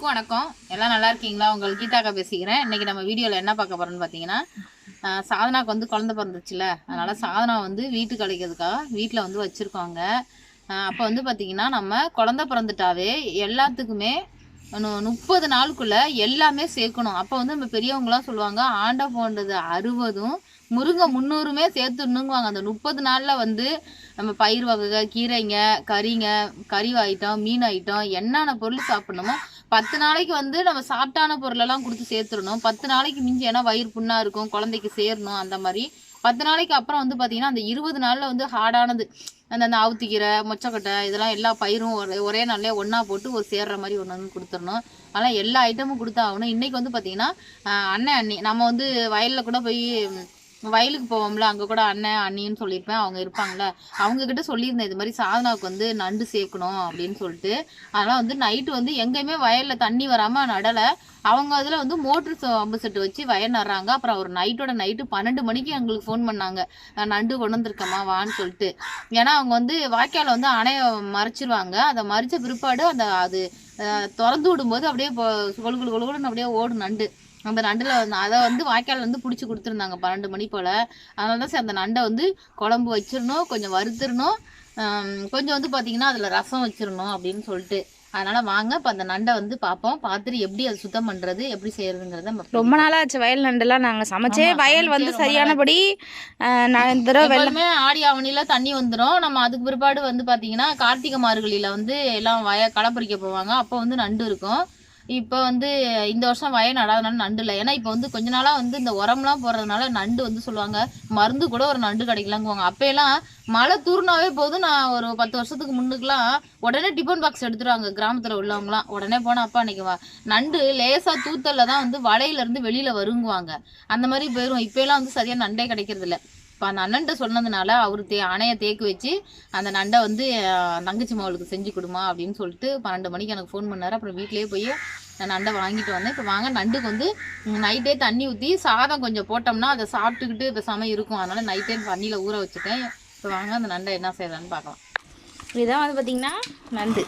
எல்லாருக்கும் வணக்கம். எல்லாம் நல்லா இருக்கீங்களா? உங்கள் கீதாக்கா பேசிக்கிறேன். இன்றைக்கி நம்ம வீடியோவில் என்ன பார்க்க போகிறோம்னு பார்த்தீங்கன்னா சாதனாவுக்கு சாதனாக்கு வந்து குழந்த பிறந்துச்சுல அதனால் சாதனா வந்து வீட்டுக்கு அழைக்கிறதுக்காக வீட்டில் வந்து வச்சுருக்காங்க. அப்போ வந்து பார்த்தீங்கன்னா நம்ம குழந்த பிறந்துட்டாவே எல்லாத்துக்குமே முப்பது நாளுக்குள்ளே எல்லாமே சேர்க்கணும். அப்போ வந்து நம்ம பெரியவங்களாம் சொல்லுவாங்க ஆண்டை போன்றது அறுபதும் முருங்கை முந்நூறுமே சேர்த்துடணுங்குவாங்க. அந்த முப்பது நாளில் வந்து நம்ம பயிர் வகை கீரைங்க கறிங்க கறி ஐட்டம் மீன் ஐட்டம் என்னென்ன பொருள் சாப்பிடணுமோ பத்து நாளைக்கு வந்து நம்ம சாப்பிட்டான பொருளெல்லாம் கொடுத்து சேர்த்துடணும். பத்து நாளைக்கு மிஞ்சி ஏன்னா வயிறு புண்ணாக இருக்கும் குழந்தைக்கு சேரணும் அந்த மாதிரி. பத்து நாளைக்கு அப்புறம் வந்து பார்த்தீங்கன்னா அந்த இருபது நாளில் வந்து ஹார்டானது. அந்த அந்த ஆவுத்திக்கீரை மொச்சக்கொட்டை இதெல்லாம் எல்லா பயிரும் ஒரே ஒரே நாள்லேயே ஒன்றா போட்டு ஒரு சேர்ற மாதிரி ஒன்று வந்து கொடுத்துடணும். அதெல்லாம் எல்லா ஐட்டமும் கொடுத்தாகணும் இன்றைக்கி வந்து பார்த்தீங்கன்னா அண்ணன் அண்ணி. நம்ம வந்து வயலில் கூட போய் வயலுக்கு போவோம்ல அங்கே கூட அண்ணன் அண்ணின்னு சொல்லியிருப்பேன். அவங்க இருப்பாங்கள்ல அவங்க கிட்ட சொல்லியிருந்தேன் இது மாதிரி சாதனாவுக்கு வந்து நண்டு சேர்க்கணும் அப்படின்னு சொல்லிட்டு. அதனால் வந்து நைட்டு வந்து எங்கேயுமே வயலில் தண்ணி வராமல் நடலை. அவங்க அதில் வந்து மோட்ரு அம்பு செட்டு வச்சு வயல் நடுறாங்க அப்புறம் ஒரு நைட்டோட நைட்டு பன்னெண்டு மணிக்கு எங்களுக்கு ஃபோன் பண்ணாங்க. நண்டு கொண்டு வந்திருக்கேம்மா வான்னு சொல்லிட்டு. ஏன்னா அவங்க வந்து வாய்க்கால் வந்து அணைய மறைச்சிருவாங்க. அதை மறிச்ச பிற்பாடு அந்த அது திறந்து விடும்போது அப்படியே பொ- கொழு கொழு கொழுன்னு அப்படியே ஓடும் நண்டு. அந்த நண்டில் வந்து அதை வந்து வாய்க்கால் வந்து பிடிச்சி கொடுத்துருந்தாங்க பன்னெண்டு மணி போல். அதனால தான் சரி அந்த நண்டை வந்து குழம்பு வச்சிடணும் கொஞ்சம் வறுத்துடணும். கொஞ்சம் வந்து பார்த்தீங்கன்னா அதில் ரசம் வச்சிடணும் அப்படின்னு சொல்லிட்டு. அதனால் வாங்க இப்போ அந்த நண்டை வந்து பார்ப்போம் பார்த்துட்டு எப்படி அதை சுத்தம் பண்ணுறது எப்படி செய்யறதுங்கிறத ரொம்ப நாளாச்சு வயல் நண்டெல்லாம் நாங்கள் சமைச்சே வயல் வந்து சரியானபடி வெள்ளம் ஆடி ஆவணியில தண்ணி வந்துடும் நம்ம அதுக்கு பிற்பாடு வந்து பாத்தீங்கன்னா கார்த்திகை மார்கழியில வந்து எல்லாம் வய களை பறிக்க போவாங்க. அப்போ வந்து நண்டு இருக்கும். இப்போ வந்து இந்த வருஷம் வய நடாதனால நண்டு இல்லை. ஏன்னா இப்போ வந்து கொஞ்ச நாளாக வந்து இந்த உரம்லாம் போடுறதுனால நண்டு வந்து சொல்லுவாங்க மருந்து கூட ஒரு நண்டு கிடைக்கலாங்குவாங்க. அப்போயெல்லாம் மழை தூர்னாவே போதும். நான் ஒரு பத்து வருஷத்துக்கு முன்னுக்குலாம் உடனே டிஃபன் பாக்ஸ் எடுத்துருவாங்க கிராமத்தில் உள்ளவங்களாம் உடனே போனால் அப்பா அன்னைக்கு வா. நண்டு லேசாக தூத்தல்ல தான் வந்து வலையிலேருந்து வெளியில் வருங்குவாங்க. அந்த மாதிரி போயிடும் இப்போயெல்லாம் வந்து சரியாக நண்டே கிடைக்கிறது இல்லை இப்போ அந்த அண்ணன்ட்ட சொன்னதுனால அவர் தே அணையை தேக்கு வச்சு அந்த நண்டை வந்து தங்கச்சி மாவளுக்கு செஞ்சு கொடுமா அப்படின்னு சொல்லிட்டு பன்னெண்டு மணிக்கு எனக்கு ஃபோன் பண்ணார். அப்புறம் வீட்டிலேயே போய் நான் நண்டை வாங்கிட்டு வந்தேன். இப்போ வாங்க நண்டுக்கு வந்து நைட்டே தண்ணி ஊற்றி சாதம் கொஞ்சம் போட்டோம்னா அதை சாப்பிட்டுக்கிட்டு இப்போ சமயம் இருக்கும். அதனால் நைட்டே தண்ணியில் ஊற வச்சுட்டேன். இப்போ வாங்க அந்த நண்டை என்ன செய்யலான்னு பார்க்கலாம். இதுதான் வந்து பார்த்திங்கன்னா நண்டு.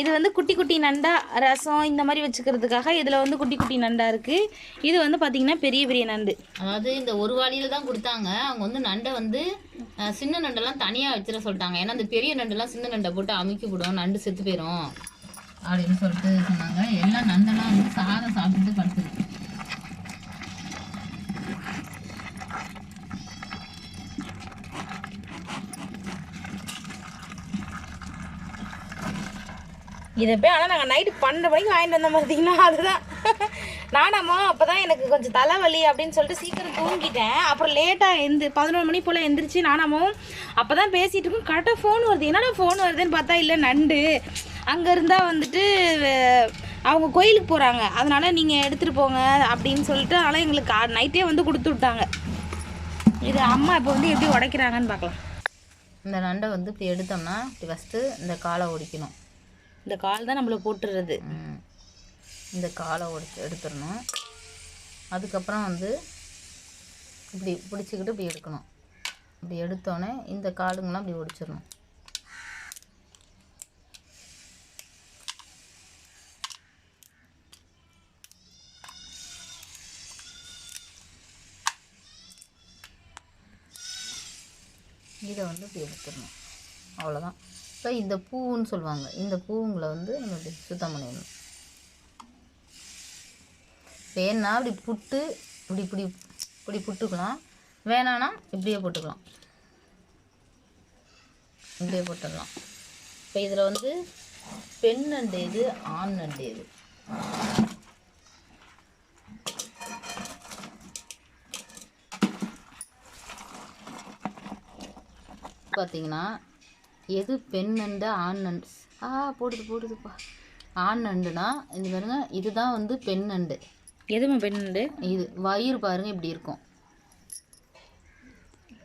இது வந்து குட்டி குட்டி நண்டா ரசம் இந்த மாதிரி வச்சுக்கிறதுக்காக இதில் வந்து குட்டி குட்டி நண்டா இருக்குது இது வந்து பார்த்திங்கன்னா பெரிய பெரிய நண்டு. அதாவது இந்த ஒரு வாளியில தான் கொடுத்தாங்க. அவங்க வந்து நண்டை வந்து சின்ன நண்டெல்லாம் தனியாக வச்சிட சொல்லிட்டாங்க. ஏன்னா அந்த பெரிய நண்டெல்லாம் சின்ன நண்டை போட்டு அமுக்கி விடும் நண்டு செத்து போயிடும் அப்படின்னு சொல்லிட்டு சொன்னாங்க. எல்லாம் நண்டெல்லாம் வந்து சாதம் சாப்பிட்டுட்டு படுத்துருக்கு இதை போய் ஆனால் நாங்கள் நைட்டு பன்னெண்டு மணிக்கு வாங்கிட்டு வந்தோம் பார்த்தீங்கன்னா அதுதான். நானாம்மா அப்போ தான் எனக்கு கொஞ்சம் தலைவலி அப்படின்னு சொல்லிட்டு சீக்கிரம் தூங்கிட்டேன். அப்புறம் லேட்டாக எந்த பதினொரு மணி போல் எந்திரிச்சு நானாமும் அப்போ தான் பேசிகிட்டு இருக்கோம். கரெக்டாக ஃபோன் வருது. என்னடா ஃபோன் வருதுன்னு பார்த்தா இல்லை நண்டு. அங்கே இருந்தால் வந்துட்டு அவங்க கோயிலுக்கு போகிறாங்க அதனால் நீங்கள் எடுத்துகிட்டு போங்க அப்படின்னு சொல்லிட்டு அதனால் எங்களுக்கு நைட்டே வந்து கொடுத்து விட்டாங்க. இது அம்மா இப்போ வந்து எப்படி உடைக்கிறாங்கன்னு பார்க்கலாம். இந்த நண்டை வந்து இப்படி எடுத்தோம்னா ஃபஸ்ட்டு இந்த காலை ஒடிக்கணும் இந்த கால் தான் நம்மளை போட்டுடுறது இந்த காலை உடச்சு எடுத்துடணும். அதுக்கப்புறம் வந்து இப்படி பிடிச்சிக்கிட்டு இப்படி எடுக்கணும். இப்படி எடுத்தோடனே இந்த காலுங்கெல்லாம் இப்படி ஒடிச்சிடணும். இதை வந்து இப்படி எடுத்துடணும். அவ்வளோதான் இப்போ இந்த பூவுன்னு சொல்லுவாங்க. இந்த பூவுங்களை வந்து நம்ம இப்படி சுத்தம் பண்ணிடணும். வேணா இப்படி புட்டு இப்படி இப்படி இப்படி புட்டுக்கலாம். வேணான்னா இப்படியே போட்டுக்கலாம். இப்படியே போட்டுடலாம். இப்போ இதில் வந்து பெண் நண்டு எது ஆண் நண்டு எது பார்த்தீங்கன்னா எது பெண் நண்டு ஆண் நண்டு? ஆ போடுது போடுதுப்பா. ஆண் நண்டுனா இந்த பாருங்க இதுதான் வந்து பெண் நண்டு. எதுவுமே பெண்ணு இது வயிறு பாருங்க இப்படி இருக்கும்.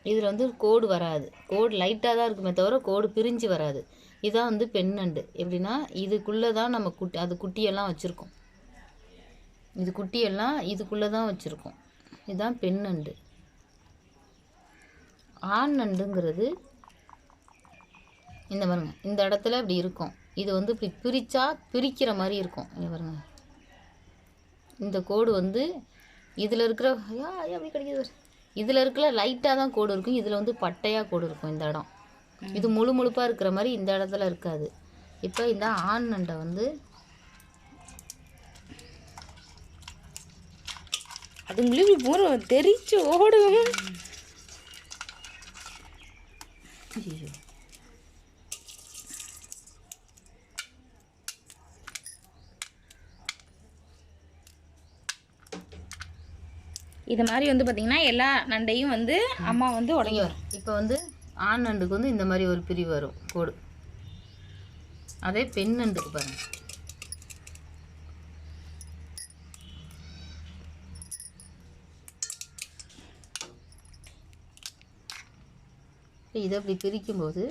இதில் வந்து கோடு வராது. கோடு லைட்டாக தான் இருக்குமே தவிர கோடு பிரிஞ்சு வராது. இதான் வந்து பெண் நண்டு. எப்படின்னா இதுக்குள்ளே தான் நம்ம குட்டி அது குட்டியெல்லாம் வச்சுருக்கோம். இது குட்டியெல்லாம் இதுக்குள்ளே தான் வச்சுருக்கோம். இதுதான் பெண் நண்டு. ஆண் நண்டுங்கிறது இந்த பாருங்க இந்த இடத்துல இப்படி இருக்கும். இது வந்து இப்படி பிரித்தா பிரிக்கிற மாதிரி இருக்கும். இங்க பாருங்க. இந்த கோடு வந்து இதில் இருக்கிற ஐயா ஐயா அப்படி கிடைக்கிது இதில் இருக்கிற லைட்டாக தான் கோடு இருக்கும். இதில் வந்து பட்டையாக கோடு இருக்கும் இந்த இடம். இது முழு முழுப்பாக இருக்கிற மாதிரி இந்த இடத்துல இருக்காது. இப்போ இந்த ஆண் நண்டை வந்து அதுங்களும் இப்படி போகிற தெரிச்சு ஓடும். ஐயோ இது மாதிரி வந்து பார்த்திங்கன்னா எல்லா நண்டையும் வந்து அம்மா வந்து உடங்கி வரும். இப்போ வந்து ஆண் நண்டுக்கு வந்து இந்த மாதிரி ஒரு பிரிவு வரும். கோடு. அதே பெண் நண்டுக்கு பாருங்கள் இதை அப்படி பிரிக்கும்போது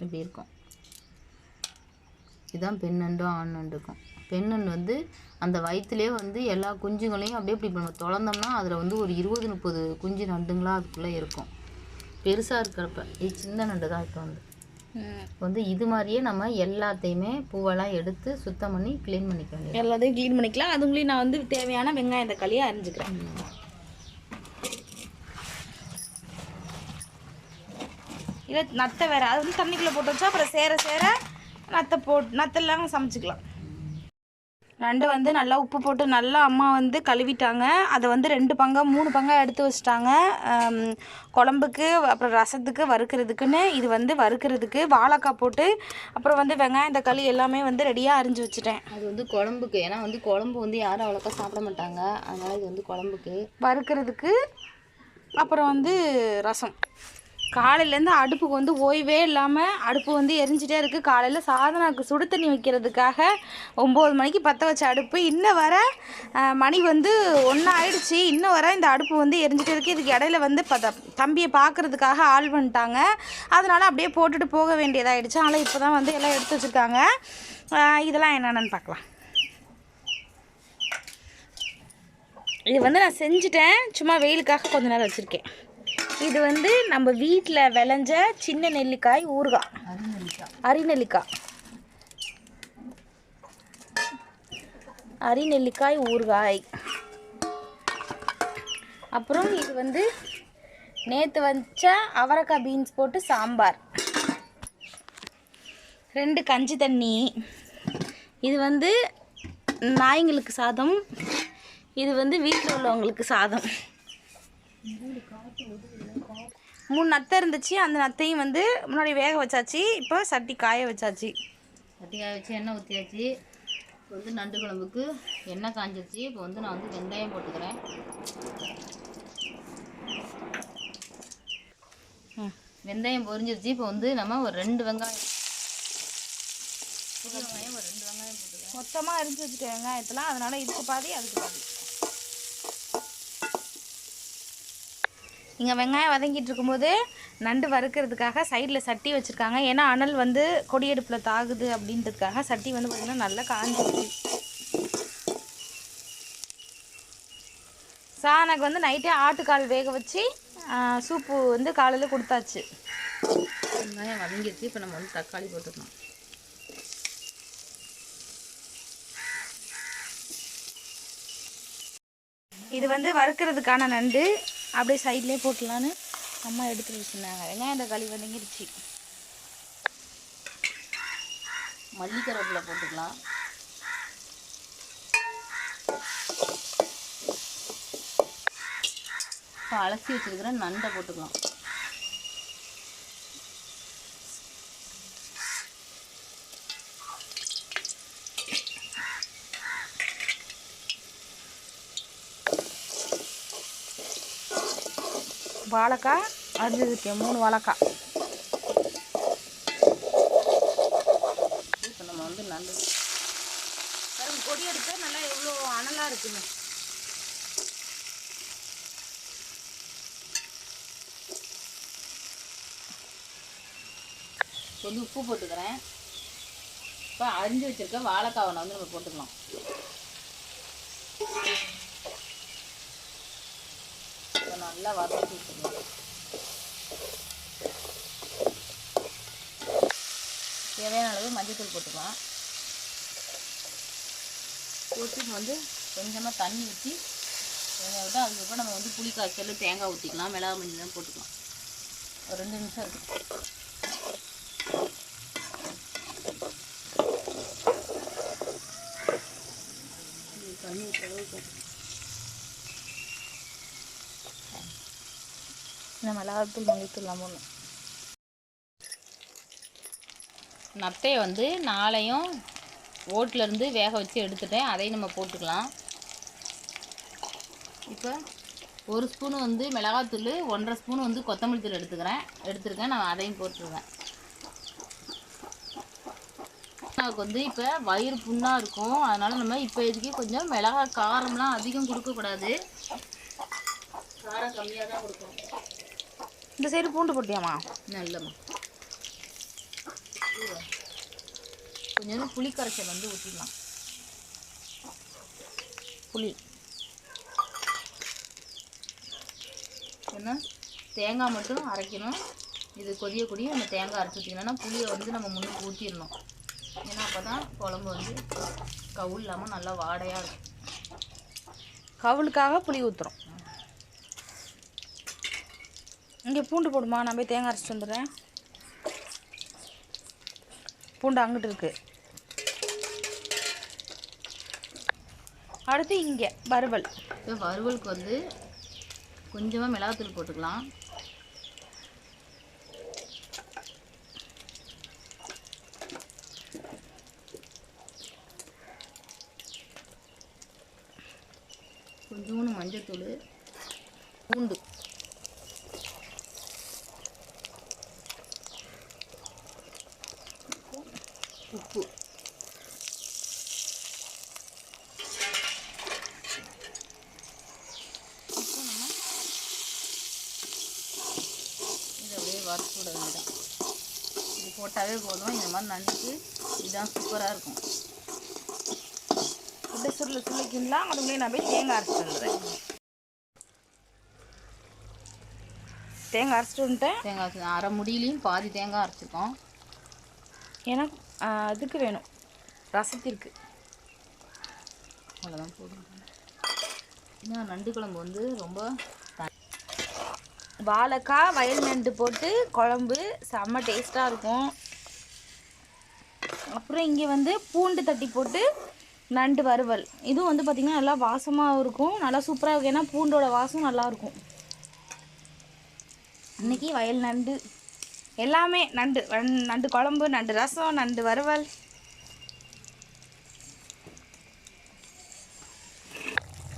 இப்படி இருக்கும். இதுதான் பெண் நண்டும் ஆண் நண்டுக்கும். பெண் நண்டு வந்து அந்த வயிற்றுலேயே வந்து எல்லா குஞ்சுங்களையும் அப்படியே இப்படி நம்ம திறந்தோம்னா அதில் வந்து ஒரு இருபது முப்பது குஞ்சு நண்டுங்களா அதுக்குள்ளே இருக்கும். பெருசாக இருக்கிறப்ப இது சின்ன நண்டு தான் இப்போ வந்து. வந்து இது மாதிரியே நம்ம எல்லாத்தையுமே பூவெல்லாம் எடுத்து சுத்தம் பண்ணி க்ளீன் பண்ணிக்க வேண்டியது எல்லாத்தையும் க்ளீன் பண்ணிக்கலாம். அதுங்களையும் நான் வந்து தேவையான வெங்காயம் தக்காளியை அரிஞ்சுக்கிறேன். இல்லை நத்தை வேற அது வந்து தண்ணிக்குள்ளே போட்டு வச்சா அப்புறம் சேர சேர நத்தை போட்டு நத்தெல்லாம் சமைச்சிக்கலாம். நண்டு வந்து நல்லா உப்பு போட்டு நல்லா அம்மா வந்து கழுவிட்டாங்க. அதை வந்து ரெண்டு பங்கா மூணு பங்கா எடுத்து வச்சிட்டாங்க. குழம்புக்கு அப்புறம் ரசத்துக்கு வறுக்கிறதுக்குன்னு இது வந்து வறுக்கிறதுக்கு வாழைக்காய் போட்டு அப்புறம் வந்து வெங்காயம் தக்காளி எல்லாமே வந்து ரெடியாக அரிஞ்சு வச்சுட்டேன். அது வந்து குழம்புக்கு ஏன்னா வந்து குழம்பு வந்து யாரும் அவ்வளோக்கா சாப்பிட மாட்டாங்க. அதனால இது வந்து குழம்புக்கு. வறுக்கிறதுக்கு அப்புறம் வந்து ரசம். காலையிலேருந்து அடுப்புக்கு வந்து ஓய்வே இல்லாமல் அடுப்பு வந்து எரிஞ்சிட்டே இருக்குது காலையில் சாதனாக்கு சுடு தண்ணி வைக்கிறதுக்காக ஒம்பது மணிக்கு பற்ற வச்ச அடுப்பு. இன்னும் வர மணி வந்து ஒன்றா ஆயிடுச்சு. இன்னும் வர இந்த அடுப்பு வந்து எரிஞ்சிட்டே இருக்குது இதுக்கு இடையில வந்து பத்த தம்பியை பார்க்கறதுக்காக ஆள் பண்ணிட்டாங்க அதனால் அப்படியே போட்டுட்டு போக வேண்டியதாகிடுச்சு ஆனால் இப்போ தான் வந்து எல்லாம் எடுத்து வச்சுருக்காங்க. இதெல்லாம் என்னென்னு பார்க்கலாம் இது வந்து நான் செஞ்சுட்டேன். சும்மா வெயிலுக்காக கொஞ்ச நேரம் வச்சுருக்கேன். இது வந்து நம்ம வீட்டில் விளைஞ்ச சின்ன நெல்லிக்காய் ஊறுகாய். அரிநெல்லிக்காய். அரிநெல்லிக்காய் ஊறுகாய். அப்புறம் இது வந்து நேற்று வச்ச அவரைக்காய் பீன்ஸ் போட்டு சாம்பார். ரெண்டு கஞ்சி தண்ணி. இது வந்து நாய்ங்களுக்கு சாதம். இது வந்து வீட்டில் உள்ளவங்களுக்கு சாதம். மூணு நத்தை இருந்துச்சு. அந்த நத்தையும் வந்து முன்னாடி வேக வச்சாச்சு. இப்போ சட்டி காய வச்சாச்சு. சட்டிக்காய வச்சு எண்ணெய் ஊற்றியாச்சு இப்போ வந்து நண்டு குழம்புக்கு எண்ணெய் காஞ்சிருச்சு. இப்போ வந்து நான் வந்து வெந்தயம் போட்டுக்கிறேன். வெந்தயம் பொரிஞ்சிருச்சு. இப்போ வந்து நம்ம ஒரு ரெண்டு வெங்காயம். புது வெங்காயம் ஒரு ரெண்டு வெங்காயம் போட்டுக்கிறேன். மொத்தமாக அரிஞ்சு வச்சுட்டேன் வெங்காயத்தெல்லாம். அதனால இதுக்கு பாதி அதுக்கு பாதி. இங்கே வெங்காயம் வதங்கிட்டு இருக்கும்போது நண்டு வறுக்கிறதுக்காக சைடில் சட்டி வச்சுருக்காங்க. ஏன்னா அனல் வந்து கொடியடுப்பில் தாகுது அப்படின்றதுக்காக சட்டி வந்து பார்த்திங்கன்னா நல்லா காஞ்சிருச்சு. சாணக்கு வந்து நைட்டே ஆட்டுக்கால் வேக வச்சு சூப்பு வந்து காலையில் கொடுத்தாச்சு. வெங்காயம் வதங்கிருச்சு இப்போ நம்ம வந்து தக்காளி போட்டுக்கலாம் இது வந்து வறுக்கிறதுக்கான நண்டு. அப்படியே சைட்லேயே போட்டலான்னு அம்மா எடுத்துகிட்டு வச்சுருந்தாங்க. வெங்காயம் தக்காளி வந்துங்கிருச்சு மல்லிக்கருவேப்பிலை போட்டுக்கலாம். இப்போ அலசி வச்சிருக்கிற நண்டை போட்டுக்கலாம். வாழைக்காய் அரிஞ்சதுக்கு மூணு வாழைக்காய். இப்போ நம்ம வந்து நண்டு. பாருங்க கொடி எடுத்தால் நல்லா எவ்வளோ அனலாக இருக்குங்க கொஞ்சம் உப்பு போட்டுக்கிறேன். இப்போ அரிஞ்சு வச்சுருக்க வாழைக்காவை வந்து நம்ம போட்டுக்கலாம் இப்போ நல்லா வதக்கி தேவையான அளவு மஞ்சத்தூள் போட்டுக்கலாம். போட்டு வந்து கொஞ்சமாக தண்ணி ஊற்றி தேங்காய் விட்டு அதுக்கப்புறம் நம்ம வந்து புளி காய்ச்சல் தேங்காய் ஊற்றிக்கலாம் மிளகா மஞ்சள் போட்டுக்கலாம். ஒரு ரெண்டு நிமிஷம் இருக்கும் தண்ணி ஊற்றவே இந்த மிளகாத்தூள் மல்லித்தூள்லாம் போடணும் நத்தையை வந்து நாளையும் ஓட்டிலேருந்து வேக வச்சு எடுத்துட்டேன் அதையும் நம்ம போட்டுக்கலாம். இப்போ ஒரு ஸ்பூன் வந்து மிளகாத்தூள் ஒன்றரை ஸ்பூன் வந்து கொத்தமல்லி தூள் எடுத்துக்கிறேன். எடுத்துருக்கேன் நான் அதையும் போட்டுருவேன். எனக்கு வந்து இப்போ வயிறு புண்ணாக இருக்கும். அதனால் நம்ம இப்போ இதுக்கே கொஞ்சம் மிளகா காரம்லாம் அதிகம் கொடுக்கக்கூடாது. காரம் கம்மியாக தான் கொடுக்கணும். இந்த சைடு பூண்டு போட்டியாம்மா? நல்லம்மா. கொஞ்சம் புளி கரைச்சல் வந்து ஊற்றிடலாம் புளி. ஏன்னா தேங்காய் மட்டும் அரைக்கணும். இது கொதிய கொடிய நம்ம தேங்காய் அரைச்சி ஊற்றிக்கணும்னா புளியை வந்து நம்ம முன்னுக்கு ஊற்றிடணும் ஏன்னா அப்போ தான் குழம்பு வந்து கவுள் இல்லாமல் நல்லா வாடையாக இருக்கும். கவுளுக்காக புளி ஊற்றுறோம் இங்கே பூண்டு போடுமா? நான் போய் தேங்காய் அரைச்சிட்டு வந்துடுறேன். பூண்டு அங்கிட்டு இருக்கு. அடுத்து இங்கே வறுவல். இப்போ வறுவலுக்கு வந்து கொஞ்சமாக மிளகாத்தூள் போட்டுக்கலாம். கொஞ்சோண்டு மஞ்சத்தூள். பூண்டு. உப்பு. இதை அப்படியே வறுத்து விட வேண்டியதான் இது போட்டாவே போதும். இந்த மாதிரி நண்டுக்கு இதுதான் சூப்பராக இருக்கும். அப்படியே சுருள சுருளைக்கலாம் அதுக்குள்ளே நான் போய் தேங்காய் அரைச்சிட்டு வந்துடுறேன். தேங்காய் அரைச்சிட்டு வந்துட்டேன். தேங்காய் அரை முடியிலையும் பாதி தேங்காய் அரைச்சிருக்கோம். எனக்கு அதுக்கு வேணும். ரசத்திற்கு அவ்வளோதான் போதும். ஏன்னா நண்டு குழம்பு வந்து ரொம்ப வாழைக்காய் வயல் நண்டு போட்டு குழம்பு செம்ம டேஸ்ட்டாக இருக்கும். அப்புறம் இங்கே வந்து பூண்டு தட்டி போட்டு நண்டு வறுவல். இதுவும் வந்து பார்த்திங்கன்னா நல்லா வாசமாகவும் இருக்கும். நல்லா சூப்பராக இருக்கும். ஏன்னா பூண்டோட வாசம் நல்லாயிருக்கும் இன்றைக்கி வயல் நண்டு. எல்லாமே நண்டு நண்டு குழம்பு நண்டு ரசம் நண்டு வறுவல்.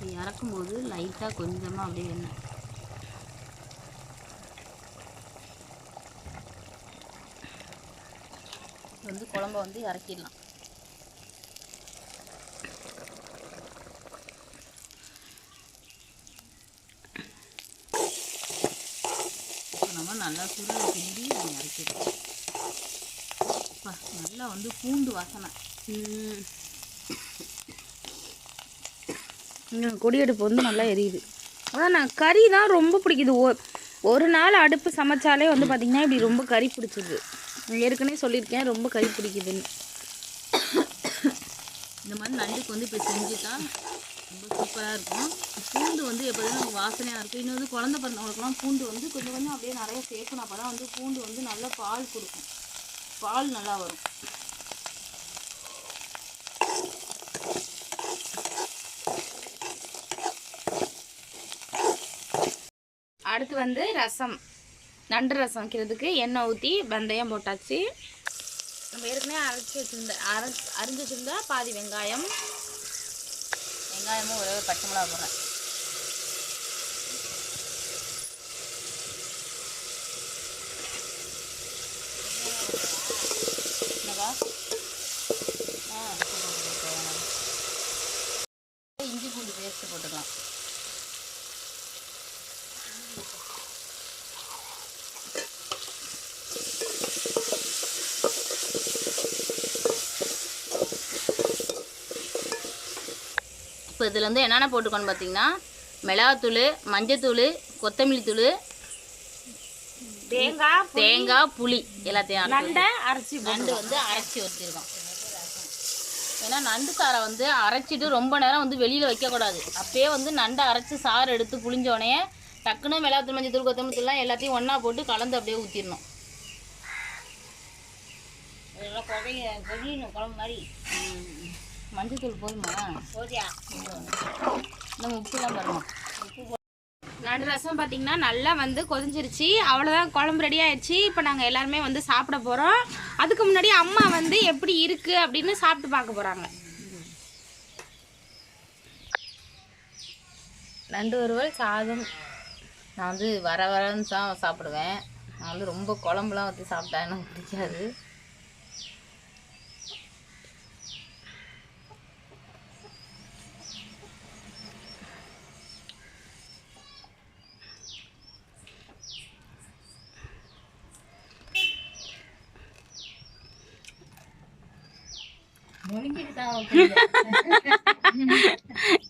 இறக்கும் இறக்கும்போது லைட்டாக கொஞ்சமாக அப்படியே எண்ணெய். வந்து குழம்ப வந்து இறக்கிடலாம். நம்ம நல்லா சுருளை கிண்டி இறக்கிடலாம் அப்பா, நல்லா வந்து பூண்டு வாசனை. இங்கே கொடியடுப்பு வந்து நல்லா எரியுது. அதான் நான் கறி தான் ரொம்ப பிடிக்குது. ஒ ஒரு நாள் அடுப்பு சமைச்சாலே வந்து பார்த்திங்கன்னா இப்படி ரொம்ப கறி பிடிச்சிது ஏற்கனவே சொல்லியிருக்கேன் ரொம்ப கறி பிடிக்குதுன்னு. இந்த மாதிரி நண்டுக்கு வந்து இப்போ செஞ்சுட்டா ரொம்ப சூப்பராக இருக்கும். பூண்டு வந்து எப்போதும் நமக்கு வாசனையாக இருக்கும். இன்னும் வந்து குழந்தை பிறந்தவங்களுக்குலாம் பூண்டு வந்து கொஞ்சம் கொஞ்சம் அப்படியே நிறைய சேர்க்கணும். அப்போ தான் வந்து பூண்டு வந்து நல்லா பால் கொடுக்கும். பால் நல்லா வரும். அடுத்து வந்து ரசம். நண்டு ரசம் வைக்கிறதுக்கு எண்ணெய் ஊற்றி வெந்தயம் போட்டாச்சு. நம்ம ஏற்கனவே அரைச்சி வச்சுருந்த அரை அரிஞ்சு வச்சுருந்தா பாதி வெங்காயம். வெங்காயமும் ஒரே ஒரு பச்சை மிளகா போடுறேன் என்னக்கா? ஆ, இஞ்சி பூண்டு பேஸ்ட் போட்டுக்கலாம் இப்போ இதில் வந்து என்னென்ன போட்டுக்கோன்னு பார்த்தீங்கன்னா மிளகாத்தூள் மஞ்சத்தூள் கொத்தமல்லி தூள் தேங்காய் தேங்காய் புளி எல்லாத்தையும் நண்டை அரைச்சி நண்டு வந்து அரைச்சி வச்சிருக்கோம் ஏன்னா நண்டு சாரை வந்து அரைச்சிட்டு ரொம்ப நேரம் வந்து வெளியில் வைக்கக்கூடாது. அப்பயே வந்து நண்டை அரைச்சி சாறு எடுத்து புளிஞ்ச உடனே டக்குன்னு மிளகாத்தூள் மஞ்சள் தூள் கொத்தமல்லி தூள்லாம் எல்லாத்தையும் ஒன்றா போட்டு கலந்து அப்படியே ஊற்றிடணும் குழம்பு மாதிரி. மஞ்சள் தூள் போதுமா? போதியா? உப்புலாம் பாருமா. நடு ரசம் பார்த்தீங்கன்னா நல்லா வந்து கொதிஞ்சிருச்சு. அவ்வளோதான் குழம்பு ரெடி ஆயிடுச்சு இப்போ நாங்கள் எல்லாருமே வந்து சாப்பிட போகிறோம் அதுக்கு முன்னாடி அம்மா வந்து எப்படி இருக்கு அப்படின்னு சாப்பிட்டு பார்க்க போகிறாங்க நண்டு வறுவல் சாதம். நான் வந்து வர வரன்னு தான் சாப்பிடுவேன். நான் வந்து ரொம்ப குழம்புலாம் ஊற்றி சாப்பிட்டா எனக்கு பிடிக்காது.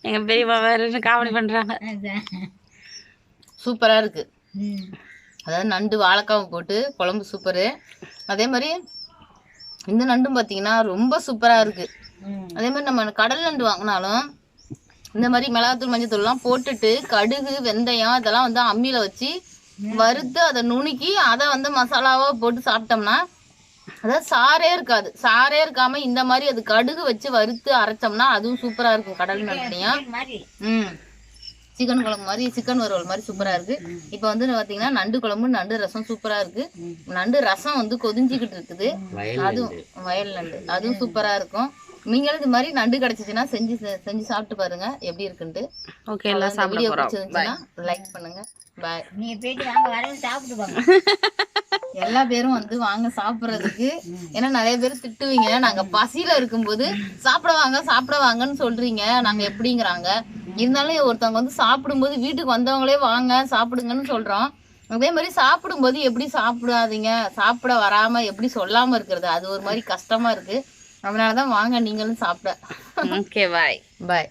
எங்கள் பெரியம்மா வேறு காமெடி பண்ணுறாங்க சூப்பராக இருக்குது அதாவது நண்டு வாழைக்காவும் போட்டு குழம்பு சூப்பரு அதே மாதிரி இந்த நண்டும் பார்த்தீங்கன்னா ரொம்ப சூப்பராக இருக்குது அதே மாதிரி நம்ம கடல் நண்டு வாங்கினாலும் இந்த மாதிரி மிளகாத்தூள் மஞ்சத்தூள்லாம் போட்டுட்டு கடுகு வெந்தயம் இதெல்லாம் வந்து அம்மியில் வச்சு வறுத்து அதை நுணுக்கி அதை வந்து மசாலாவாக போட்டு சாப்பிட்டோம்னா அதாவது சாரே இருக்காது. சாரே இருக்காம இந்த மாதிரி அது கடுகு வச்சு வறுத்து அரைச்சோம்னா அதுவும் சூப்பராக இருக்கும் கடல் நண்டுலையும் ம். சிக்கன் குழம்பு மாதிரி சிக்கன் வறுவல் மாதிரி சூப்பராக இருக்கு. இப்போ வந்து பார்த்தீங்கன்னா நண்டு குழம்பு நண்டு ரசம் சூப்பராக இருக்கு. நண்டு ரசம் வந்து கொதிஞ்சிக்கிட்டு இருக்குது. அதுவும் வயல் நண்டு. அதுவும் சூப்பராக இருக்கும். நீங்களும் இது மாதிரி நண்டு கிடச்சிச்சின்னா செஞ்சு செஞ்சு சாப்பிட்டு பாருங்க எப்படி இருக்குன்ட்டு. ஓகே எல்லாம் வீடியோ பிடிச்சிருந்துச்சுன்னா லைக் பண்ணுங்க. பாய் நீ போயிட்டு வாங்க வரவு சாப்பிடுவாங்க எல்லா பேரும் வந்து வாங்க சாப்பிட்றதுக்கு. ஏன்னா நிறைய பேர் திட்டுவீங்க. நாங்க பசியில இருக்கும்போது சாப்பிட வாங்க சாப்பிட வாங்கன்னு சொல்றீங்க. நாங்க எப்படிங்கிறாங்க. இருந்தாலும் ஒருத்தவங்க வந்து சாப்பிடும்போது வீட்டுக்கு வந்தவங்களே வாங்க சாப்பிடுங்கன்னு சொல்றோம். அதே மாதிரி சாப்பிடும்போது எப்படி சாப்பிடாதீங்க? சாப்பிட வராம எப்படி சொல்லாம இருக்கிறது? அது ஒரு மாதிரி கஷ்டமா இருக்கு. அதனாலதான் வாங்க நீங்களும் சாப்பிட. ஓகே பாய் பாய்